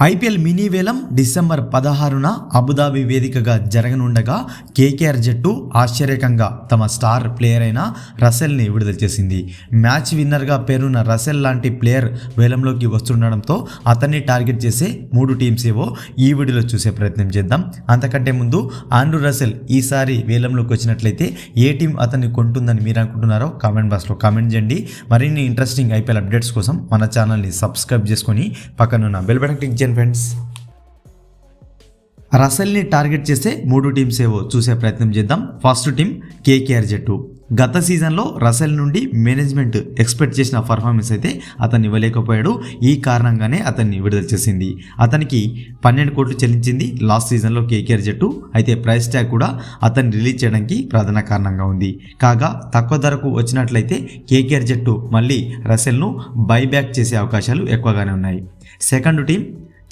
IPL mini వేలం December పదహారున Abu Dhabi వేదికగా జరగనుండగా కేకేఆర్ జట్టు ఆశ్చర్యకంగా తమ స్టార్ ప్లేయర్ అయిన రసెల్ని విడుదల చేసింది. మ్యాచ్ విన్నర్గా పేరున్న రసెల్ లాంటి ప్లేయర్ వేలంలోకి వస్తుండడంతో అతన్ని టార్గెట్ చేసే మూడు టీమ్స్ ఏవో ఈ వీడియోలో చూసే ప్రయత్నం చేద్దాం. అంతకంటే ముందు ఆండ్రూ రసెల్ ఈసారి వేలంలోకి వచ్చినట్లయితే ఏ టీం అతన్ని కొంటుందని మీరు అనుకుంటున్నారో కామెంట్ బాక్స్లో కామెంట్ చేయండి. మరిన్ని ఇంట్రెస్టింగ్ ఐపీఎల్ అప్డేట్స్ కోసం మన ఛానల్ని సబ్స్క్రైబ్ చేసుకొని పక్కనున్న బెల్ బటన్ క్లిక్ చేయండి ఫ్రెండ్స్ రసల్ని టార్గెట్ చేసే మూడు టీమ్స్ ఏవో చూసే ప్రయత్నం చేద్దాం. ఫస్ట్ టీం కేకేఆర్ జట్టు గత సీజన్లో రసెల్ నుండి మేనేజ్మెంట్ ఎక్స్పెక్ట్ చేసిన పర్ఫార్మెన్స్ అయితే అతన్ని ఇవ్వలేకపోయాడు. ఈ కారణంగానే అతన్ని విడుదల చేసింది. అతనికి పన్నెండు కోట్లు చెల్లించింది లాస్ట్ సీజన్లో కేకేఆర్ జట్టు అయితే ప్రైస్ ట్యాగ్ కూడా అతన్ని రిలీజ్ చేయడానికి ప్రధాన కారణంగా ఉంది. కాగా తక్కువ ధరకు వచ్చినట్లయితే కేకేఆర్ జట్టు మళ్ళీ రసెల్ను బైబ్యాక్ చేసే అవకాశాలు ఎక్కువగానే ఉన్నాయి. Second team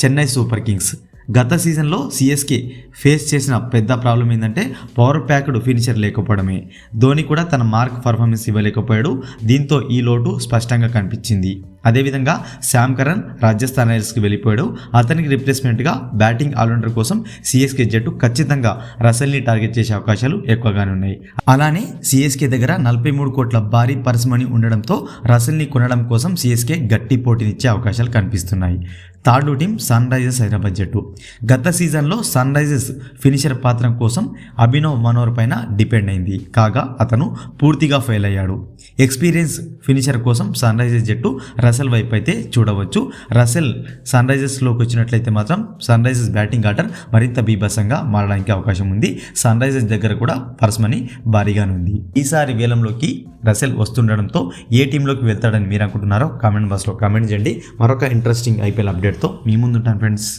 Chennai super kings. గత సీజన్లో సిఎస్కే ఫేస్ చేసిన పెద్ద ప్రాబ్లం ఏంటంటే పవర్ ప్యాక్డ్ ఫినిషర్ లేకపోవడమే. ధోని కూడా తన మార్క్ పర్ఫార్మెన్స్ ఇవ్వలేకపోయాడు. దీంతో ఈ లోటు స్పష్టంగా కనిపించింది. అదేవిధంగా శామ్ కరణ్ రాజస్థాన్ రాయల్స్కి వెళ్ళిపోయాడు. అతనికి రిప్లేస్మెంట్గా బ్యాటింగ్ ఆల్రౌండర్ కోసం సిఎస్కే జట్టు ఖచ్చితంగా రసల్ని టార్గెట్ చేసే అవకాశాలు ఎక్కువగానే ఉన్నాయి. అలానే సిఎస్కే దగ్గర నలభై మూడు కోట్ల భారీ పర్స్ మనీ ఉండడంతో రసల్ని కొనడం కోసం సిఎస్కే గట్టి పోటీనిచ్చే అవకాశాలు కనిపిస్తున్నాయి. Third team sun Risers Hyderabad జట్టు. గత సీజన్లో సన్ రైజర్స్ ఫినిషర్ పాత్ర కోసం అభినవ్ మనోహర్ పైన డిపెండ్ అయింది. కాగా అతను పూర్తిగా ఫెయిల్ అయ్యాడు. ఎక్స్పీరియన్స్ ఫినిషర్ కోసం సన్ రైజర్స్ జట్టు రసెల్ వైపు అయితే చూడవచ్చు. రసెల్ సన్ రైజర్స్లోకి వచ్చినట్లయితే మాత్రం సన్ రైజర్స్ బ్యాటింగ్ ఆర్డర్ మరింత బీభత్సంగా మారడానికి అవకాశం ఉంది. సన్ రైజర్స్ దగ్గర కూడా పర్స్ మనీ భారీగానే ఉంది. ఈసారి వేలంలోకి రసెల్ వస్తుండడంతో ఏ టీంలోకి వెళ్తాడని మీరు అనుకుంటున్నారో కామెంట్ బాక్స్లో కామెంట్ చేయండి. మరొక ఇంట్రెస్టింగ్ ఐపీఎల్ అప్డేట్తో మీ ముందుంటాను ఫ్రెండ్స్.